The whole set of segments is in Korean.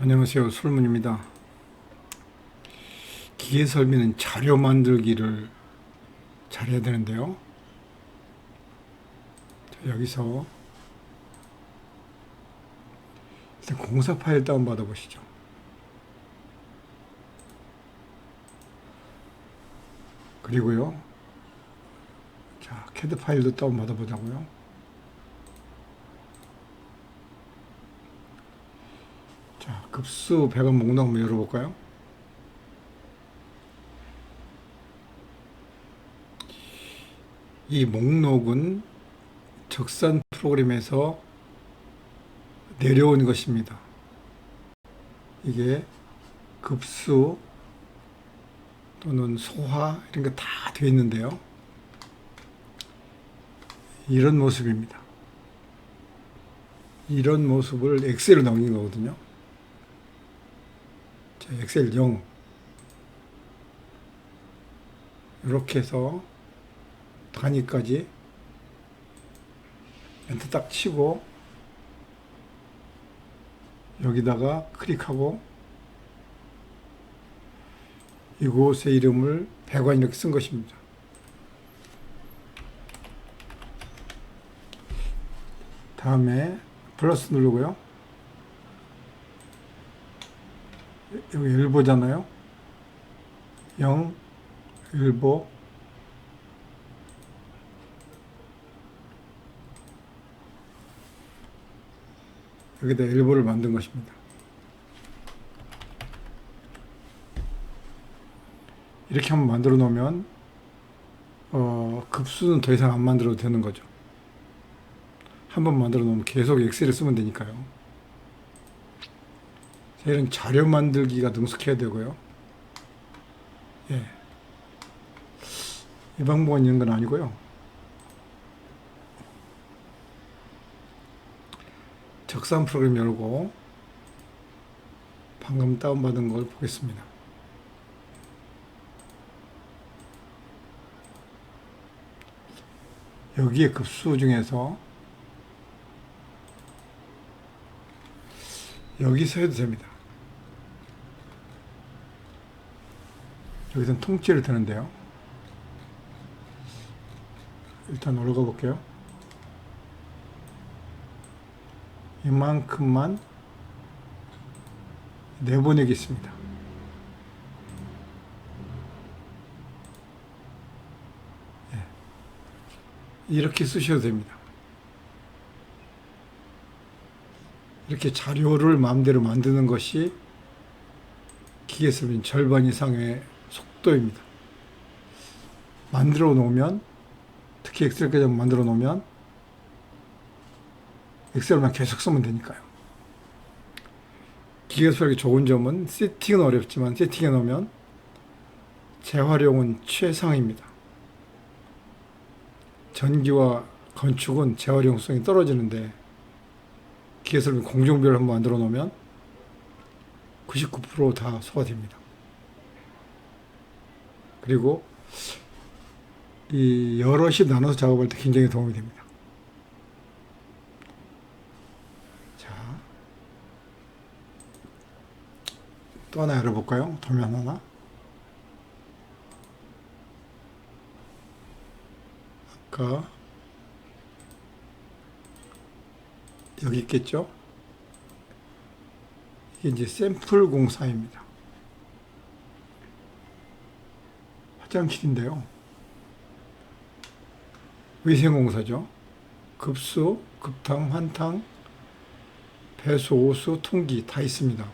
안녕하세요. 솔문입니다. 기계 설비는 자료 만들기를 잘해야 되는데요. 자, 여기서 일단 공사 파일 다운받아 보시죠. 그리고요. 자, 캐드 파일도 다운받아 보자고요. 자, 급수 100원 목록 한번 열어볼까요? 이 목록은 적산 프로그램에서 내려온 것입니다. 이게 급수 또는 소화 이런 거다 되어 있는데요. 이런 모습입니다. 이런 모습을 엑셀로 넘긴 거거든요. 자, 엑셀 0 이렇게 해서 단위까지 엔터 딱 치고 여기다가 클릭하고 이곳의 이름을 배관 이렇게 쓴 것입니다. 다음에 플러스 누르고요. 여기 일보잖아요. 0, 일보. 여기다 일보를 만든 것입니다. 이렇게 한번 만들어 놓으면 어, 급수는 더 이상 안 만들어도 되는 거죠. 한번 만들어 놓으면 계속 엑셀을 쓰면 되니까요. 이런 자료 만들기가 능숙해야 되고요. 예. 이 방법은 있는 건 아니고요. 적산 프로그램 열고 방금 다운받은 걸 보겠습니다. 여기에 급수 중에서 여기서 해도 됩니다. 여기서는 통째로 되는데요. 일단 올라가 볼게요. 이만큼만 내보내겠습니다. 예. 이렇게 쓰셔도 됩니다. 이렇게 자료를 마음대로 만드는 것이 기계습인 절반 이상의 속도입니다. 만들어 놓으면 특히 엑셀 계정 만들어 놓으면 엑셀만 계속 쓰면 되니까요. 기계 수학의 좋은 점은 세팅은 어렵지만 세팅해 놓으면 재활용은 최상입니다. 전기와 건축은 재활용성이 떨어지는데 기계설비 공정비를 한번 만들어 놓으면 99%다 소화됩니다. 그리고 이 여럿이 나눠서 작업할 때 굉장히 도움이 됩니다. 자, 또 하나 열어볼까요? 도면 하나. 아까 여기 있겠죠? 이게 이제 샘플 공사입니다. 화장실인데요. 위생공사죠. 급수, 급탕, 환탕, 배수, 오수, 통기 다 있습니다.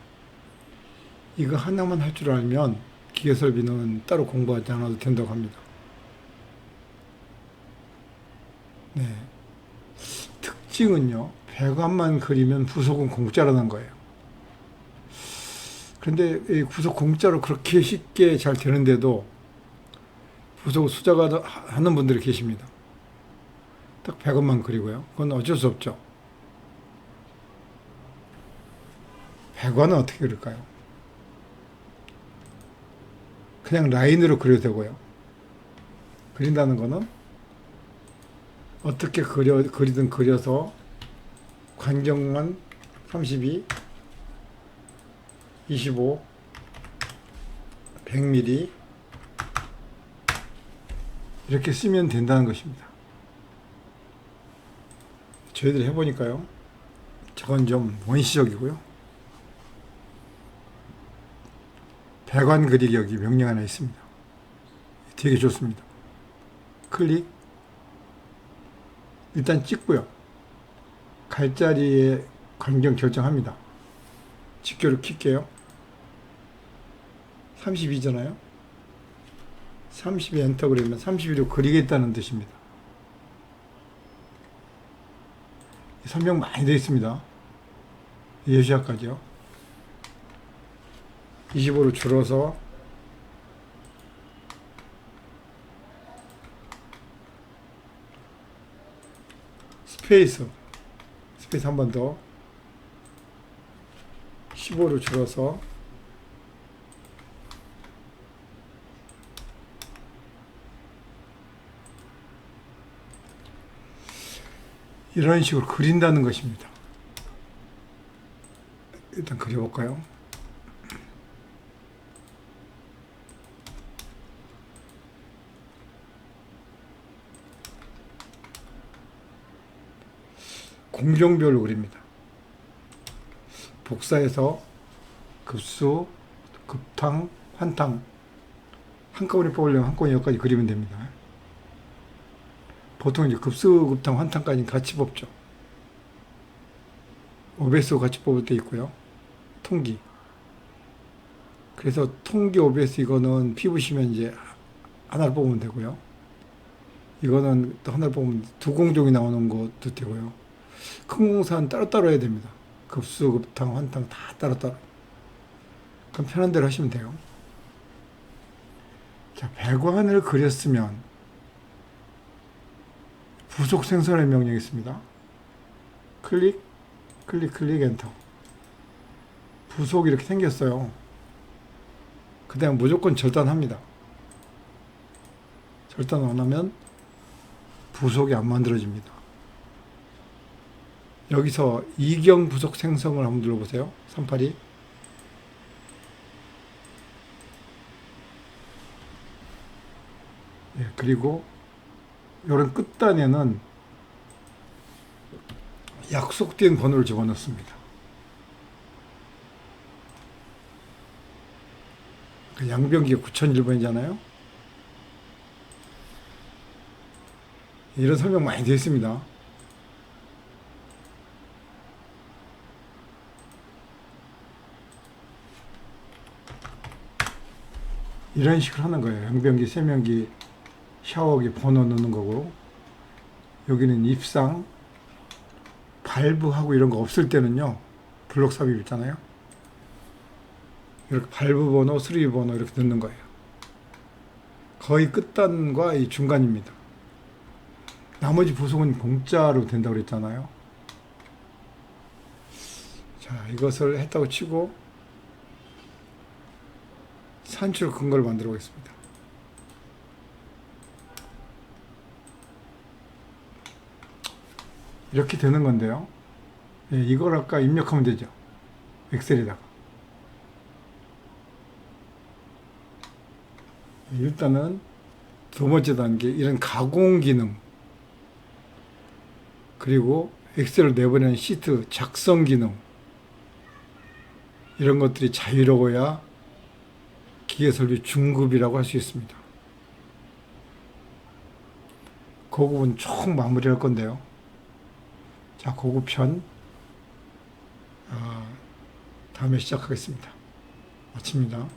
이거 하나만 할 줄 알면 기계설비는 따로 공부하지 않아도 된다고 합니다. 네. 특징은요, 배관만 그리면 부속은 공짜라는 거예요. 그런데 이 부속 공짜로 그렇게 쉽게 잘 되는데도 부속 수자가 하는 분들이 계십니다. 딱 100원만 그리고요. 그건 어쩔 수 없죠. 100원은 어떻게 그릴까요? 그냥 라인으로 그려도 되고요. 그린다는 거는 어떻게 그려, 그리든 그려서 관경만 32 25, 100mm 이렇게 쓰면 된다는 것입니다. 저희들이 해보니까요. 저건 좀 원시적이고요. 배관 그리기 여기 명령 하나 있습니다. 되게 좋습니다. 클릭. 일단 찍고요. 갈 자리에 관경 결정합니다. 직교를 킬게요. 32잖아요. 32 엔터 그러면 32로 그리겠다는 뜻입니다. 설명 많이 되어 있습니다. 예시화까지요. 25로 줄어서 스페이스 스페이스 한 번 더 15로 줄어서 이런 식으로 그린다는 것입니다. 일단 그려볼까요? 공정별로 그립니다. 복사해서 급수, 급탕, 환탕 한꺼번에 뽑으려면 한꺼번에 여기까지 그리면 됩니다. 보통 이제 급수, 급탕, 환탕까지 같이 뽑죠. OBS 같이 뽑을 때 있고요. 통기. 그래서 통기 OBS 이거는 피부시면 이제 하나를 뽑으면 되고요. 이거는 또 하나를 뽑으면 두 공종이 나오는 것도 되고요. 큰 공사는 따로따로 해야 됩니다. 급수, 급탕, 환탕 다 따로따로. 그럼 편한 대로 하시면 돼요. 자, 배관을 그렸으면 부속 생성의 명령이 있습니다. 클릭, 클릭, 클릭, 엔터. 부속이 이렇게 생겼어요. 그 다음 무조건 절단합니다. 절단 안 하면 부속이 안 만들어집니다. 여기서 이경 부속 생성을 한번 눌러보세요. 382. 예, 그리고 이런 끝단에는 약속된 번호를 집어넣습니다. 그 양변기가 9001번이잖아요. 이런 설명 많이 되어 있습니다. 이런 식으로 하는 거예요. 양변기, 세면기, 샤워기 번호 넣는 거고 여기는 입상, 발브하고 이런 거 없을 때는요. 블록 삽입 있잖아요. 이렇게 발브 번호, 수리 번호 이렇게 넣는 거예요. 거의 끝단과 이 중간입니다. 나머지 부속은 공짜로 된다고 그랬잖아요. 자, 이것을 했다고 치고 산출 근거를 만들어 보겠습니다. 이렇게 되는 건데요. 예, 이걸 아까 입력하면 되죠. 엑셀에다가. 일단은 두 번째 단계 이런 가공 기능 그리고 엑셀을 내보내는 시트 작성 기능 이런 것들이 자유로워야 기계 설비 중급이라고 할 수 있습니다. 고급은 총 마무리할 건데요. 자, 고급편 어, 다음에 시작하겠습니다. 마칩니다.